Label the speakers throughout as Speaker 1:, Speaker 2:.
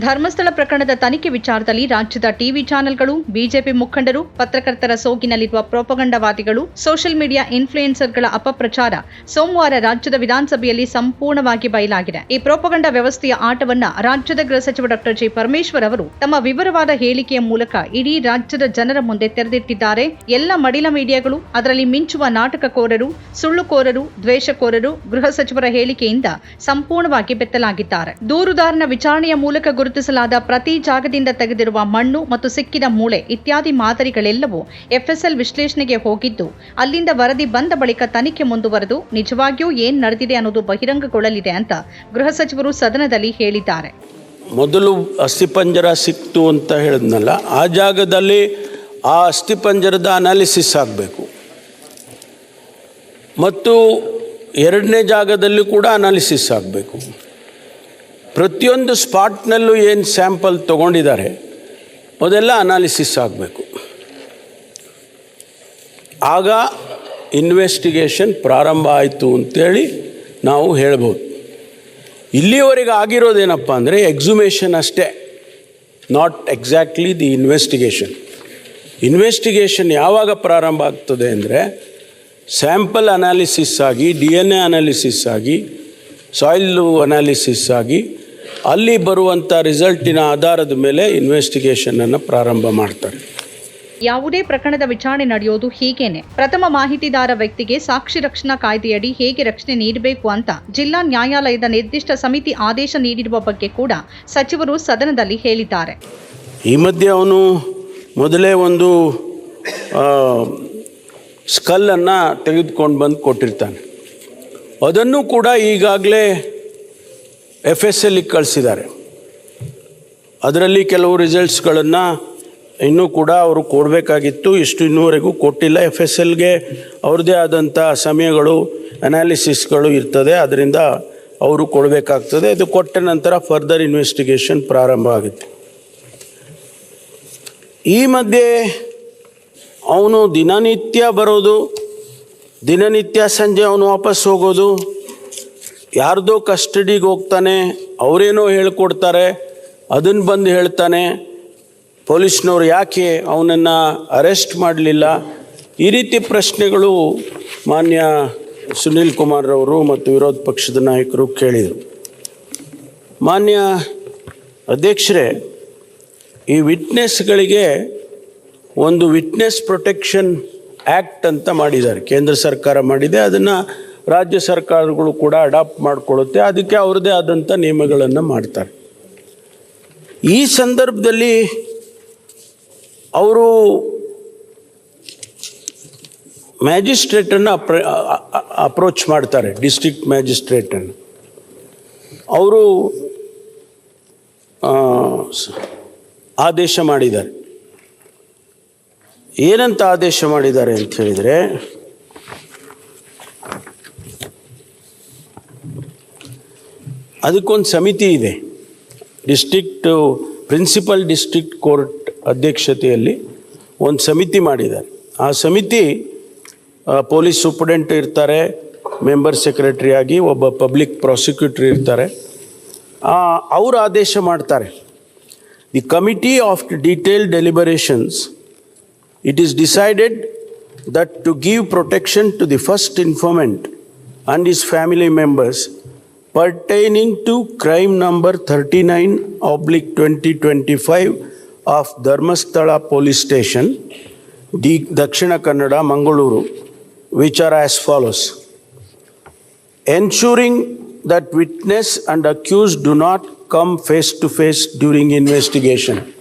Speaker 1: ಧರ್ಮಸ್ಥಳ ಪ್ರಕರಣದ ತನಿಖೆ ವಿಚಾರದಲ್ಲಿ ರಾಜ್ಯದ ಟಿವಿ ಚಾನೆಲ್ಗಳು, ಬಿಜೆಪಿ ಮುಖಂಡರು, ಪತ್ರಕರ್ತರ ಸೋಗಿನಲ್ಲಿರುವ ಪ್ರೋಪಗಂಡವಾದಿಗಳು, ಸೋಷಿಯಲ್ ಮೀಡಿಯಾ ಇನ್ಫ್ಲೂಯೆನ್ಸರ್ಗಳ ಅಪಪ್ರಚಾರ ಸೋಮವಾರ ರಾಜ್ಯದ ವಿಧಾನಸಭೆಯಲ್ಲಿ ಸಂಪೂರ್ಣವಾಗಿ ಬಯಲಾಗಿದೆ. ಈ ಪ್ರೋಪಗಂಡ ವ್ಯವಸ್ಥೆಯ ಆಟವನ್ನ ರಾಜ್ಯದ ಗೃಹ ಸಚಿವ ಡಾಕ್ಟರ್ ಜಿ. ಪರಮೇಶ್ವರ್ ಅವರು ತಮ್ಮ ವಿವರವಾದ ಹೇಳಿಕೆಯ ಮೂಲಕ ಇಡೀ ರಾಜ್ಯದ ಜನರ ಮುಂದೆ ತೆರೆದಿಟ್ಟಿದ್ದಾರೆ. ಎಲ್ಲ ಮಡಿಲ ಮೀಡಿಯಾಗಳು, ಅದರಲ್ಲಿ ಮಿಂಚುವ ನಾಟಕಕೋರರು, ಸುಳ್ಳುಕೋರರು, ದ್ವೇಷಕೋರರು ಗೃಹ ಸಚಿವರ ಹೇಳಿಕೆಯಿಂದ ಸಂಪೂರ್ಣವಾಗಿ ಬೆತ್ತಲಾಗಿದ್ದಾರೆ. ದೂರುದಾರನ ವಿಚಾರಣೆಯ ಮೂಲಕ ಗುರುತಿಸಲಾದ ಪ್ರತಿ ಜಾಗದಿಂದ ತೆಗೆದಿರುವ ಮಣ್ಣು ಮತ್ತು ಸಿಕ್ಕಿದ ಮೂಳೆ ಇತ್ಯಾದಿ ಮಾದರಿಗಳೆಲ್ಲವೂ ಎಫ್ಎಸ್ಎಲ್ ವಿಶ್ಲೇಷಣೆಗೆ ಹೋಗಿದ್ದು, ಅಲ್ಲಿಂದ ವರದಿ ಬಂದ ಬಳಿಕ ತನಿಖೆ ಮುಂದುವರೆದು ನಿಜವಾಗಿಯೂ ಏನು ನಡೆದಿದೆ ಅನ್ನೋದು ಬಹಿರಂಗಗೊಳ್ಳಲಿದೆ ಅಂತ ಗೃಹ ಸಚಿವರು ಸದನದಲ್ಲಿ ಹೇಳಿದ್ದಾರೆ.
Speaker 2: ಮೊದಲು ಅಸ್ಥಿಪಂಜರ ಸಿಕ್ತು ಅಂತ ಹೇಳಿದ್ನಲ್ಲ, ಆ ಜಾಗದಲ್ಲಿ ಆ ಅಸ್ಥಿಪಂಜರದ ಅನಾಲಿಸಿಸ್ ಆಗಬೇಕು. ಮತ್ತು ಎರಡನೇ ಜಾಗದಲ್ಲಿ ಕೂಡ ಅನಾಲಿಸಿಸ್ ಆಗಬೇಕು. ಪ್ರತಿಯೊಂದು ಸ್ಪಾಟ್ನಲ್ಲೂ ಏನು ಸ್ಯಾಂಪಲ್ ತೊಗೊಂಡಿದ್ದಾರೆ, ಅದೆಲ್ಲ ಅನಾಲಿಸಿಸ್ ಆಗಬೇಕು. ಆಗ ಇನ್ವೆಸ್ಟಿಗೇಷನ್ ಪ್ರಾರಂಭ ಆಯಿತು ಅಂತೇಳಿ ನಾವು ಹೇಳ್ಬೋದು. ಇಲ್ಲಿಯವರೆಗೆ ಆಗಿರೋದೇನಪ್ಪ ಅಂದರೆ ಎಕ್ಸುಮೇಷನ್ ಅಷ್ಟೇ not exactly the investigation investigation ಯಾವಾಗ ಪ್ರಾರಂಭ ಆಗ್ತದೆ ಅಂದರೆ ಸ್ಯಾಂಪಲ್ ಅನಾಲಿಸಿಸ್ ಆಗಿ, ಡಿ ಎನ್ ಎ ಅನಾಲಿಸಿಸ್ ಆಗಿ, ಸಾಯಿಲ್ ಅನಾಲಿಸಿಸ್ ಆಗಿ ಅಲ್ಲಿ ಬರುವಂಥ ರಿಸಲ್ಟಿನ ಆಧಾರದ ಮೇಲೆ ಇನ್ವೆಸ್ಟಿಗೇಷನನ್ನು ಪ್ರಾರಂಭ ಮಾಡ್ತಾರೆ.
Speaker 1: ಯಾವುದೇ ಪ್ರಕರಣದ ವಿಚಾರಣೆ ನಡೆಯೋದು ಹೀಗೇನೆ. ಪ್ರಥಮ ಮಾಹಿತಿದಾರ ವ್ಯಕ್ತಿಗೆ ಸಾಕ್ಷಿ ರಕ್ಷಣಾ ಕಾಯ್ದೆಯಡಿ ಹೇಗೆ ರಕ್ಷಣೆ ನೀಡಬೇಕು ಅಂತ ಜಿಲ್ಲಾ ನ್ಯಾಯಾಲಯದ ನಿರ್ದಿಷ್ಟ ಸಮಿತಿ ಆದೇಶ ನೀಡಿರುವ ಬಗ್ಗೆ ಕೂಡ ಸಚಿವರು ಸದನದಲ್ಲಿ ಹೇಳಿದ್ದಾರೆ.
Speaker 2: ಈ ಮಧ್ಯೆ ಅವನು ಮೊದಲೇ ಒಂದು ಸ್ಕಲ್ಲನ್ನು ತೆಗೆದುಕೊಂಡು ಬಂದು ಕೊಟ್ಟಿರ್ತಾನೆ. ಅದನ್ನು ಕೂಡ ಈಗಾಗಲೇ ಎಫ್ ಎಸ್ ಎಲ್ಲಿಗೆ ಕಳಿಸಿದ್ದಾರೆ. ಅದರಲ್ಲಿ ಕೆಲವು ರಿಸಲ್ಟ್ಸ್ಗಳನ್ನು ಇನ್ನೂ ಕೂಡ ಅವರು ಕೊಡಬೇಕಾಗಿತ್ತು. ಇಷ್ಟು ಇನ್ನೂವರೆಗೂ ಕೊಟ್ಟಿಲ್ಲ. ಎಫ್ ಎಸ್ ಎಲ್ಗೆ ಅವ್ರದ್ದೇ ಆದಂಥ ಸಮಯಗಳು ಅನಾಲಿಸಿಸ್ಗಳು ಇರ್ತದೆ. ಅದರಿಂದ ಅವರು ಕೊಡಬೇಕಾಗ್ತದೆ. ಇದು ಕೊಟ್ಟ ನಂತರ ಫರ್ದರ್ ಇನ್ವೆಸ್ಟಿಗೇಷನ್ ಪ್ರಾರಂಭ ಆಗುತ್ತೆ. ಈ ಮಧ್ಯೆ ಅವನು ದಿನನಿತ್ಯ ಬರೋದು, ದಿನನಿತ್ಯ ಸಂಜೆ ಅವನು ವಾಪಸ್ ಹೋಗೋದು ಯಾರ್ದೋ ಕಸ್ಟಡಿಗೆ ಹೋಗ್ತಾನೆ, ಅವರೇನೋ ಹೇಳ್ಕೊಡ್ತಾರೆ ಅದನ್ನು ಬಂದು ಹೇಳ್ತಾನೆ, ಪೊಲೀಸ್ನವ್ರು ಯಾಕೆ ಅವನನ್ನು ಅರೆಸ್ಟ್ ಮಾಡಲಿಲ್ಲ? ಈ ರೀತಿ ಪ್ರಶ್ನೆಗಳು ಮಾನ್ಯ ಸುನೀಲ್ ಕುಮಾರ್ರವರು ಮತ್ತು ವಿರೋಧ ಪಕ್ಷದ ನಾಯಕರು ಕೇಳಿದರು. ಮಾನ್ಯ ಅಧ್ಯಕ್ಷರೇ, ಈ ವಿಟ್ನೆಸ್ಗಳಿಗೆ ಒಂದು ವಿಟ್ನೆಸ್ ಪ್ರೊಟೆಕ್ಷನ್ ಆ್ಯಕ್ಟ್ ಅಂತ ಮಾಡಿದ್ದಾರೆ. ಕೇಂದ್ರ ಸರ್ಕಾರ ಮಾಡಿದೆ, ಅದನ್ನು ರಾಜ್ಯ ಸರ್ಕಾರಗಳು ಕೂಡ ಅಡಾಪ್ಟ್ ಮಾಡಿಕೊಳ್ಳುತ್ತೆ. ಅದಕ್ಕೆ ಅವ್ರದ್ದೇ ಆದಂಥ ನಿಯಮಗಳನ್ನು ಮಾಡ್ತಾರೆ. ಈ ಸಂದರ್ಭದಲ್ಲಿ ಅವರು ಮ್ಯಾಜಿಸ್ಟ್ರೇಟನ್ನು ಅಪ್ರ ಅಪ್ರೋಚ್ ಮಾಡ್ತಾರೆ, ಡಿಸ್ಟ್ರಿಕ್ಟ್ ಮ್ಯಾಜಿಸ್ಟ್ರೇಟನ್ನು. ಅವರು ಆದೇಶ ಮಾಡಿದ್ದಾರೆ. ಏನಂತ ಆದೇಶ ಮಾಡಿದ್ದಾರೆ ಅಂತ ಹೇಳಿದರೆ ಅದಕ್ಕೊಂದು ಸಮಿತಿ ಇದೆ. ಡಿಸ್ಟ್ರಿಕ್ಟ್ ಪ್ರಿನ್ಸಿಪಲ್ ಡಿಸ್ಟ್ರಿಕ್ಟ್ ಕೋರ್ಟ್ ಅಧ್ಯಕ್ಷತೆಯಲ್ಲಿ ಒಂದು ಸಮಿತಿ ಮಾಡಿದ್ದಾರೆ. ಆ ಸಮಿತಿ ಪೊಲೀಸ್ ಸೂಪರ್ಡೆಂಟ್ ಇರ್ತಾರೆ ಮೆಂಬರ್ ಸೆಕ್ರೆಟರಿ ಆಗಿ ಒಬ್ಬ ಪಬ್ಲಿಕ್ ಪ್ರಾಸಿಕ್ಯೂಟರ್ ಇರ್ತಾರೆ. ಅವರು ಆದೇಶ ಮಾಡ್ತಾರೆ. The committee of detail deliberations it is decided that to give protection to the first informant and his family members pertaining to crime number 39 oblique 2025 of Dharmasthala Police Station, D. Dakshina Kannada, Mangaluru, which are as follows. Ensuring that witness and accused do not come face to face during investigation.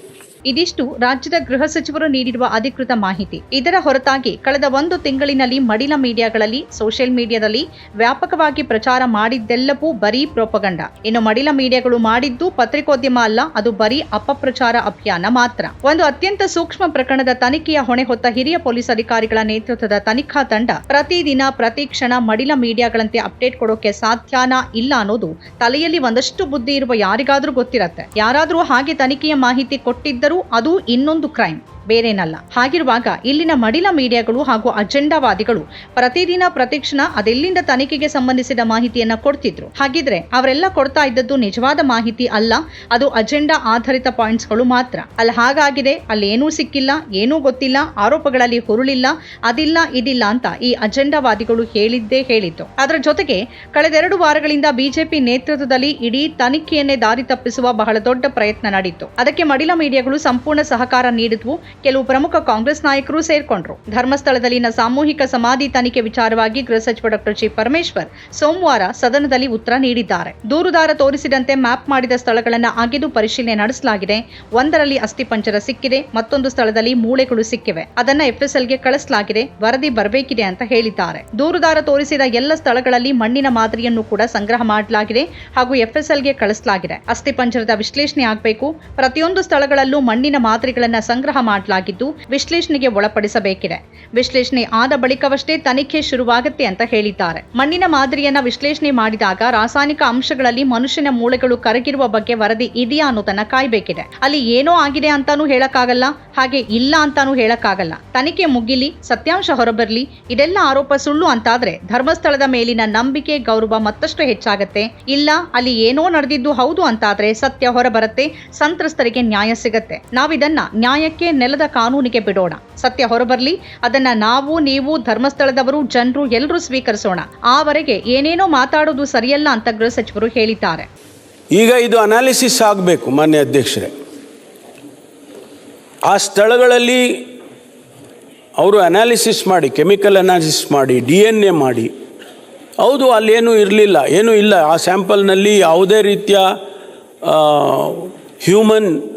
Speaker 1: ಇದಿಷ್ಟು ರಾಜ್ಯದ ಗೃಹ ಸಚಿವರು ನೀಡಿರುವ ಅಧಿಕೃತ ಮಾಹಿತಿ. ಇದರ ಹೊರತಾಗಿ ಕಳೆದ ಒಂದು ತಿಂಗಳಿನಲ್ಲಿ ಮಡಿಲ ಮೀಡಿಯಾಗಳಲ್ಲಿ, ಸೋಷಿಯಲ್ ಮೀಡಿಯಾದಲ್ಲಿ ವ್ಯಾಪಕವಾಗಿ ಪ್ರಚಾರ ಮಾಡಿದ್ದೆಲ್ಲವೂ ಬರೀ ಪ್ರೋಪಗಂಡ. ಇನ್ನು ಮಡಿಲ ಮೀಡಿಯಾಗಳು ಮಾಡಿದ್ದು ಪತ್ರಿಕೋದ್ಯಮ ಅಲ್ಲ, ಅದು ಬರೀ ಅಪಪ್ರಚಾರ ಅಭಿಯಾನ ಮಾತ್ರ. ಒಂದು ಅತ್ಯಂತ ಸೂಕ್ಷ್ಮ ಪ್ರಕರಣದ ತನಿಖೆಯ ಹೊಣೆ ಹೊತ್ತ ಹಿರಿಯ ಪೊಲೀಸ್ ಅಧಿಕಾರಿಗಳ ನೇತೃತ್ವದ ತನಿಖಾ ತಂಡ ಪ್ರತಿದಿನ ಪ್ರತಿ ಕ್ಷಣ ಮಡಿಲ ಮೀಡಿಯಾಗಳಂತೆ ಅಪ್ಡೇಟ್ ಕೊಡೋಕೆ ಸಾಧ್ಯನಾ ಇಲ್ಲ ಅನ್ನೋದು ತಲೆಯಲ್ಲಿ ಒಂದಷ್ಟು ಬುದ್ಧಿ ಇರುವ ಯಾರಿಗಾದ್ರೂ ಗೊತ್ತಿರತ್ತೆ. ಯಾರಾದ್ರೂ ಹಾಗೆ ತನಿಖೆಯ ಮಾಹಿತಿ ಕೊಟ್ಟಿದ್ದ ಮಾಡಿದ್ದರೂ ಅದು ಇನ್ನೊಂದು ಕ್ರೈಮ್, ಬೇರೇನಲ್ಲ. ಹಾಗಿರುವಾಗ ಇಲ್ಲಿನ ಮಡಿಲ ಮೀಡಿಯಾಗಳು ಹಾಗೂ ಅಜೆಂಡಾವಾದಿಗಳು ಪ್ರತಿದಿನ ಪ್ರತಿಕ್ಷಣ ಅದೆಲ್ಲಿಂದ ತನಿಖೆಗೆ ಸಂಬಂಧಿಸಿದ ಮಾಹಿತಿಯನ್ನ ಕೊಡ್ತಿದ್ರು. ಹಾಗಿದ್ರೆ ಅವರೆಲ್ಲ ಕೊಡ್ತಾ ಇದ್ದದ್ದು ನಿಜವಾದ ಮಾಹಿತಿ ಅಲ್ಲ, ಅದು ಅಜೆಂಡಾ ಆಧಾರಿತ ಪಾಯಿಂಟ್ಸ್ಗಳು ಮಾತ್ರ. ಅಲ್ಲಿ ಹಾಗಾಗಿದೆ, ಅಲ್ಲಿ ಏನೂ ಸಿಕ್ಕಿಲ್ಲ, ಏನೂ ಗೊತ್ತಿಲ್ಲ, ಆರೋಪಗಳಲ್ಲಿ ಹುರುಳಿಲ್ಲ, ಅದಿಲ್ಲ, ಇದಿಲ್ಲ ಅಂತ ಈ ಅಜೆಂಡಾವಾದಿಗಳು ಹೇಳಿದ್ದೇ ಹೇಳಿತ್ತು. ಅದರ ಜೊತೆಗೆ ಕಳೆದೆರಡು ವಾರಗಳಿಂದ ಬಿಜೆಪಿ ನೇತೃತ್ವದಲ್ಲಿ ಇಡೀ ತನಿಖೆಯನ್ನೇ ದಾರಿ ತಪ್ಪಿಸುವ ಬಹಳ ದೊಡ್ಡ ಪ್ರಯತ್ನ ನಡೆಯಿತು ಅದಕ್ಕೆ ಮಡಿಲ ಮೀಡಿಯಾಗಳು ಸಂಪೂರ್ಣ ಸಹಕಾರ ನೀಡಿದ್ವು. ಕೆಲವು ಪ್ರಮುಖ ಕಾಂಗ್ರೆಸ್ ನಾಯಕರು ಸೇರ್ಕೊಂಡ್ರು. ಧರ್ಮಸ್ಥಳದಲ್ಲಿನ ಸಾಮೂಹಿಕ ಸಮಾಧಿ ತನಿಖೆ ವಿಚಾರವಾಗಿ ಗೃಹ ಸಚಿವ ಡಾಕ್ಟರ್ ಜಿ ಪರಮೇಶ್ವರ್ ಸೋಮವಾರ ಸದನದಲ್ಲಿ ಉತ್ತರ ನೀಡಿದ್ದಾರೆ. ದೂರುದಾರ ತೋರಿಸಿದಂತೆ ಮ್ಯಾಪ್ ಮಾಡಿದ ಸ್ಥಳಗಳನ್ನು ಅಗೆದು ಪರಿಶೀಲನೆ ನಡೆಸಲಾಗಿದೆ. ಒಂದರಲ್ಲಿ ಅಸ್ಥಿಪಂಜರ ಸಿಕ್ಕಿದೆ, ಮತ್ತೊಂದು ಸ್ಥಳದಲ್ಲಿ ಮೂಳೆಗಳು ಸಿಕ್ಕಿವೆ. ಅದನ್ನ ಎಫ್ಎಸ್ಎಲ್ಗೆ ಕಳಿಸಲಾಗಿದೆ, ವರದಿ ಬರಬೇಕಿದೆ ಅಂತ ಹೇಳಿದ್ದಾರೆ. ದೂರುದಾರ ತೋರಿಸಿದ ಎಲ್ಲ ಸ್ಥಳಗಳಲ್ಲಿ ಮಣ್ಣಿನ ಮಾದರಿಯನ್ನು ಕೂಡ ಸಂಗ್ರಹ ಮಾಡಲಾಗಿದೆ ಹಾಗೂ ಎಫ್ಎಸ್ಎಲ್ಗೆ ಕಳಿಸಲಾಗಿದೆ. ಅಸ್ಥಿಪಂಜರದ ವಿಶ್ಲೇಷಣೆ ಆಗಬೇಕು. ಪ್ರತಿಯೊಂದು ಸ್ಥಳಗಳಲ್ಲೂ ಮಣ್ಣಿನ ಮಾದರಿಗಳನ್ನು ಸಂಗ್ರಹ ಮಾಡಲಾಗಿದ್ದು ವಿಶ್ಲೇಷಣೆಗೆ ಒಳಪಡಿಸಬೇಕಿದೆ. ವಿಶ್ಲೇಷಣೆ ಆದ ಬಳಿಕವಷ್ಟೇ ತನಿಖೆ ಶುರುವಾಗುತ್ತೆ ಅಂತ ಹೇಳಿದ್ದಾರೆ. ಮಣ್ಣಿನ ಮಾದರಿಯನ್ನ ವಿಶ್ಲೇಷಣೆ ಮಾಡಿದಾಗ ರಾಸಾಯನಿಕ ಅಂಶಗಳಲ್ಲಿ ಮನುಷ್ಯನ ಮೂಳೆಗಳು ಕರಗಿರುವ ಬಗ್ಗೆ ವರದಿ ಇದೆಯಾ ಅನ್ನೋದನ್ನ ಕಾಯ್ಬೇಕಿದೆ. ಅಲ್ಲಿ ಏನೋ ಆಗಿದೆ ಅಂತಾನೂ ಹೇಳಕ್ಕಾಗಲ್ಲ, ಹಾಗೆ ಇಲ್ಲ ಅಂತಾನೂ ಹೇಳಕ್ಕಾಗಲ್ಲ. ತನಿಖೆ ಮುಗಿಲಿ, ಸತ್ಯಾಂಶ ಹೊರಬರ್ಲಿ, ಇದೆಲ್ಲ ಆರೋಪ ಸುಳ್ಳು ಅಂತಾದ್ರೆ ಧರ್ಮಸ್ಥಳದ ಮೇಲಿನ ನಂಬಿಕೆ, ಗೌರವ ಮತ್ತಷ್ಟು ಹೆಚ್ಚಾಗತ್ತೆ. ಇಲ್ಲ, ಅಲ್ಲಿ ಏನೋ ನಡೆದಿದ್ದು ಹೌದು ಅಂತಾದ್ರೆ ಸತ್ಯ ಹೊರಬರುತ್ತೆ, ಸಂತ್ರಸ್ತರಿಗೆ ನ್ಯಾಯ ಸಿಗತ್ತೆ. ನಾವಿದನ್ನ ನ್ಯಾಯಕ್ಕೆ ನೆಲದ ಕಾನೂನಿಗೆ ಬಿಡೋಣ. ಸತ್ಯ ಹೊರಬರ್ಲಿ, ಅದನ್ನ ನಾವು, ನೀವು, ಧರ್ಮಸ್ಥಳದವರು, ಜನರು ಎಲ್ಲರೂ ಸ್ವೀಕರಿಸೋಣ. ಆವರೆಗೆ ಏನೇನೋ ಮಾತಾಡೋದು ಸರಿಯಲ್ಲ ಅಂತ ಗೃಹ ಸಚಿವರು ಹೇಳಿದ್ದಾರೆ.
Speaker 2: ಈಗ ಇದು ಅನಾಲಿಸಿಸ್ ಆಗಬೇಕು, ಮಾನ್ಯ ಅಧ್ಯಕ್ಷರೇ. ಆ ಸ್ಥಳಗಳಲ್ಲಿ ಅವರು ಅನಾಲಿಸಿಸ್ ಮಾಡಿ, ಕೆಮಿಕಲ್ ಅನಾಲಿಸಿಸ್ ಮಾಡಿ ಡಿ ಎನ್ ಎ ಮಾಡಿ. ಹೌದು, ಅಲ್ಲೇನೂ ಇರಲಿಲ್ಲ, ಏನೂ ಇಲ್ಲ. ಆ ಸ್ಯಾಂಪಲ್ನಲ್ಲಿ ಯಾವುದೇ ರೀತಿಯ ಹ್ಯೂಮನ್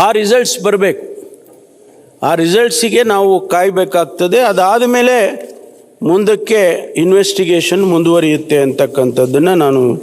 Speaker 2: ಆ ರಿಸಲ್ಟ್ಸ್ ಬರಬೇಕು. ಆ ರಿಸಲ್ಟ್ಸಿಗೆ ನಾವು ಕಾಯಬೇಕಾಗ್ತದೆ. ಅದಾದ ಮೇಲೆ ಮುಂದಕ್ಕೆ ಇನ್ವೆಸ್ಟಿಗೇಷನ್ ಮುಂದುವರಿಯುತ್ತೆ ಅಂತಕ್ಕಂಥದ್ದನ್ನು ನಾನು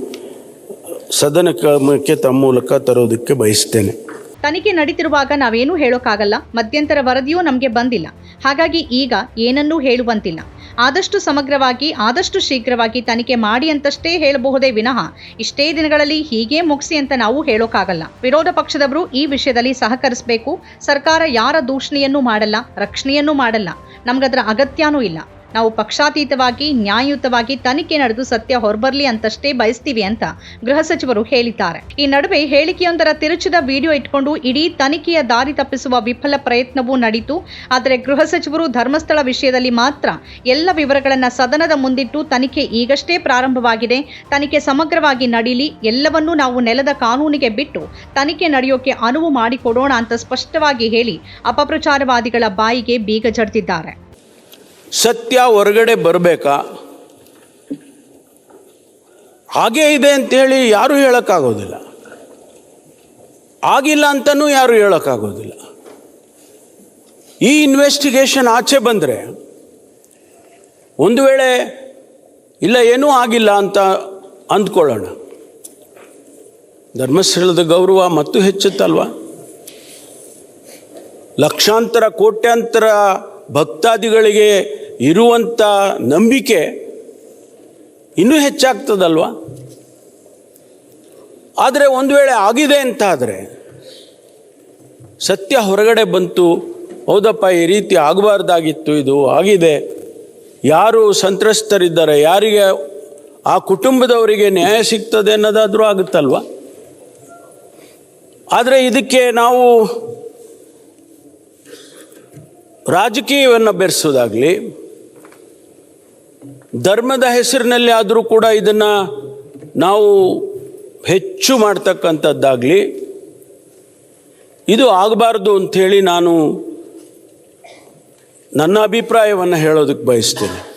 Speaker 2: ಸದನಕ್ಕೆ ತಮ್ಮ ಮೂಲಕ ತರೋದಕ್ಕೆ ಬಯಸ್ತೇನೆ.
Speaker 1: ತನಿಖೆ ನಡೀತಿರುವಾಗ ನಾವೇನೂ ಹೇಳೋಕ್ಕಾಗಲ್ಲ. ಮಧ್ಯಂತರ ವರದಿಯೂ ನಮಗೆ ಬಂದಿಲ್ಲ. ಹಾಗಾಗಿ ಈಗ ಏನನ್ನೂ ಹೇಳುವಂತಿಲ್ಲ. ಆದಷ್ಟು ಸಮಗ್ರವಾಗಿ, ಆದಷ್ಟು ಶೀಘ್ರವಾಗಿ ತನಿಖೆ ಮಾಡಿ ಅಂತಷ್ಟೇ ಹೇಳಬಹುದೇ ವಿನಃ. ಇಷ್ಟೇ ದಿನಗಳಲ್ಲಿ ಹೀಗೆ ಮುಗಿಸಿ ಅಂತ ನಾವು ಹೇಳೋಕ್ಕಾಗಲ್ಲ. ವಿರೋಧ ಪಕ್ಷದವರು ಈ ವಿಷಯದಲ್ಲಿ ಸಹಕರಿಸಬೇಕು. ಸರ್ಕಾರ ಯಾರ ದೂಷಣೆಯನ್ನೂ ಮಾಡಲ್ಲ, ರಕ್ಷಣೆಯನ್ನೂ ಮಾಡಲ್ಲ. ನಮ್ಗದರ ಅಗತ್ಯನೂ ಇಲ್ಲ. ನಾವು ಪಕ್ಷಾತೀತವಾಗಿ, ನ್ಯಾಯಯುತವಾಗಿ ತನಿಖೆ ನಡೆದು ಸತ್ಯ ಹೊರಬರ್ಲಿ ಅಂತಷ್ಟೇ ಬಯಸ್ತೀವಿ ಅಂತ ಗೃಹ ಸಚಿವರು ಹೇಳಿದ್ದಾರೆ. ಈ ನಡುವೆ ಹೇಳಿಕೆಯೊಂದರ ತಿರುಚಿದ ವಿಡಿಯೋ ಇಟ್ಕೊಂಡು ಇಡೀ ತನಿಖೆಯ ದಾರಿ ತಪ್ಪಿಸುವ ವಿಫಲ ಪ್ರಯತ್ನವೂ ನಡೀತು. ಆದರೆ ಗೃಹ ಸಚಿವರು ಧರ್ಮಸ್ಥಳ ವಿಷಯದಲ್ಲಿ ಮಾತ್ರ ಎಲ್ಲ ವಿವರಗಳನ್ನು ಸದನದ ಮುಂದಿಟ್ಟು ತನಿಖೆ ಈಗಷ್ಟೇ ಪ್ರಾರಂಭವಾಗಿದೆ. ತನಿಖೆ ಸಮಗ್ರವಾಗಿ ನಡೀಲಿ. ಎಲ್ಲವನ್ನೂ ನಾವು ನೆಲದ ಕಾನೂನಿಗೆ ಬಿಟ್ಟು ತನಿಖೆ ನಡೆಯೋಕೆ ಅನುವು ಮಾಡಿಕೊಡೋಣ ಅಂತ ಸ್ಪಷ್ಟವಾಗಿ ಹೇಳಿ ಅಪಪ್ರಚಾರವಾದಿಗಳ ಬಾಯಿಗೆ ಬೀಗ ಜಡ್ದಿದ್ದಾರೆ.
Speaker 2: ಸತ್ಯ ಹೊರಗಡೆ ಬರಬೇಕಾ? ಹಾಗೇ ಇದೆ ಅಂತೇಳಿ ಯಾರೂ ಹೇಳೋಕ್ಕಾಗೋದಿಲ್ಲ. ಆಗಿಲ್ಲ ಅಂತಲೂ ಯಾರೂ ಹೇಳೋಕ್ಕಾಗೋದಿಲ್ಲ. ಈ ಇನ್ವೆಸ್ಟಿಗೇಷನ್ ಆಚೆ ಬಂದರೆ ಒಂದು ವೇಳೆ ಇಲ್ಲ ಏನೂ ಆಗಿಲ್ಲ ಅಂತ ಅಂದ್ಕೊಳ್ಳೋಣ. ಧರ್ಮಸ್ಥಳದ ಗೌರವ ಮತ್ತು ಹೆಚ್ಚುತ್ತಲ್ವ? ಲಕ್ಷಾಂತರ, ಕೋಟ್ಯಾಂತರ ಭಕ್ತಾದಿಗಳಿಗೆ ಇರುವಂಥ ನಂಬಿಕೆ ಇನ್ನೂ ಹೆಚ್ಚಾಗ್ತದಲ್ವ? ಆದರೆ ಒಂದು ವೇಳೆ ಆಗಿದೆ ಅಂತಾದರೆ ಸತ್ಯ ಹೊರಗಡೆ ಬಂತು, ಹೌದಪ್ಪ, ಈ ರೀತಿ ಆಗಬಾರ್ದಾಗಿತ್ತು, ಇದು ಆಗಿದೆ. ಯಾರು ಸಂತ್ರಸ್ತರಿದ್ದಾರೆ, ಯಾರಿಗೆ ಆ ಕುಟುಂಬದವರಿಗೆ ನ್ಯಾಯ ಸಿಗ್ತದೆ ಅನ್ನೋದಾದರೂ ಆಗುತ್ತಲ್ವ? ಆದರೆ ಇದಕ್ಕೆ ನಾವು ರಾಜಕೀಯವನ್ನು ಬೆರೆಸೋದಾಗಲಿ ಧರ್ಮದ ಹೆಸರಿನಲ್ಲಿ ಆದರೂ ಕೂಡ ಇದನ್ನು ನಾವು ಹೆಚ್ಚು ಮಾಡ್ತಕ್ಕಂಥದ್ದಾಗಲಿ ಇದು ಆಗಬಾರ್ದು ಅಂಥೇಳಿ ನಾನು ನನ್ನ ಅಭಿಪ್ರಾಯವನ್ನು ಹೇಳೋದಕ್ಕೆ ಬಯಸ್ತೇನೆ.